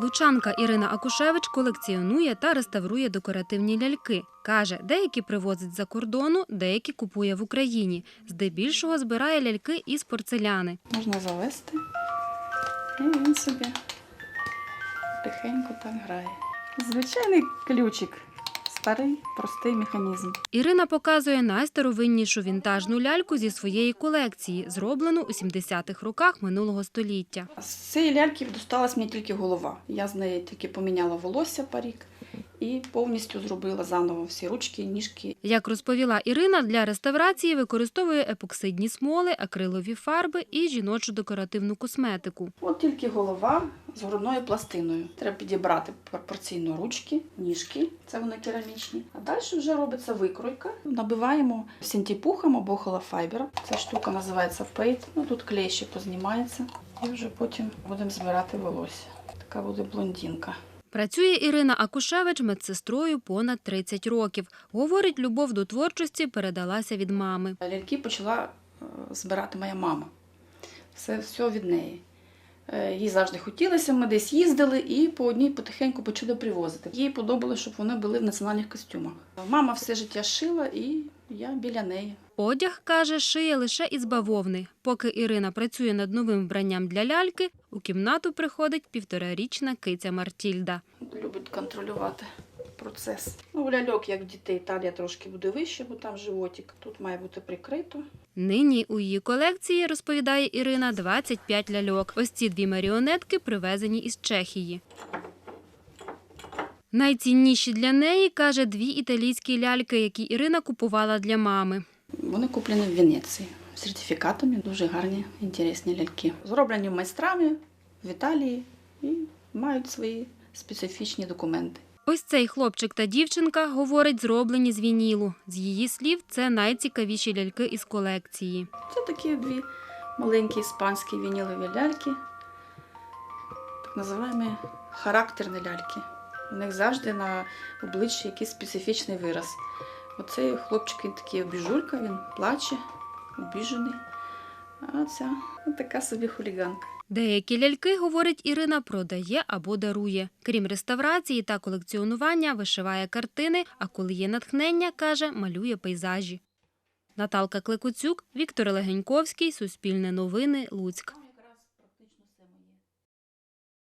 Лучанка Ірина Акушевич колекціонує та реставрує декоративні ляльки. Каже, деякі привозить за кордону, деякі купує в Україні. Здебільшого збирає ляльки із порцеляни. Можна завести, і він собі тихенько так грає. Звичайний ключик, старий, простий механізм. Ірина показує найстаровиннішу вінтажну ляльку зі своєї колекції, зроблену у 70-х роках минулого століття. З цієї ляльки досталась мені тільки голова. Я з неї тільки поміняла волосся парік і повністю зробила заново всі ручки, ніжки. Як розповіла Ірина, для реставрації використовує епоксидні смоли, акрилові фарби і жіночу декоративну косметику. От тільки голова з грудною пластиною. Треба підібрати пропорційно ручки, ніжки, це вони керамічні. А далі вже робиться викройка. Набиваємо синтепухом або холофайбером. Ця штука називається пейт. Ну тут клей ще познімається. І вже потім будемо збирати волосся. Така буде блондинка. Працює Ірина Акушевич медсестрою понад 30 років. Говорить, любов до творчості передалася від мами. Ляльки почала е, збирати моя мама. Все, все від неї. Е, Їй завжди хотілося, ми десь їздили і по одній потихеньку почали привозити. Їй подобалося, щоб вони були в національних костюмах. Мама все життя шила, і я біля неї. Одяг, каже, шиє лише із бавовни. Поки Ірина працює над новим вбранням для ляльки, у кімнату приходить півторарічна киця Мартільда. Любить контролювати процес. Ну, у ляльок, як в дітей, талія трошки буде вище, бо там животик. Тут має бути прикрито. Нині у її колекції, розповідає Ірина, 25 ляльок. Ось ці дві маріонетки привезені із Чехії. Найцінніші для неї, каже, дві італійські ляльки, які Ірина купувала для мами. Вони куплені в Венеції з сертифікатами, дуже гарні, інтересні ляльки. Зроблені майстрами в Італії і мають свої специфічні документи. Ось цей хлопчик та дівчинка, говорить, зроблені з вінілу. З її слів, це найцікавіші ляльки із колекції. Це такі дві маленькі іспанські вінілові ляльки, так називаємо характерні ляльки. У них завжди на обличчі якийсь специфічний вираз. Оцей хлопчик він такий обіжулька, він плаче, обіжений. А ця ну, така собі хуліганка. Деякі ляльки, говорить Ірина, продає або дарує. Крім реставрації та колекціонування, вишиває картини, а коли є натхнення, каже, малює пейзажі. Наталка Клекуцюк, Віктор Легеньковський, Суспільне новини, Луцьк.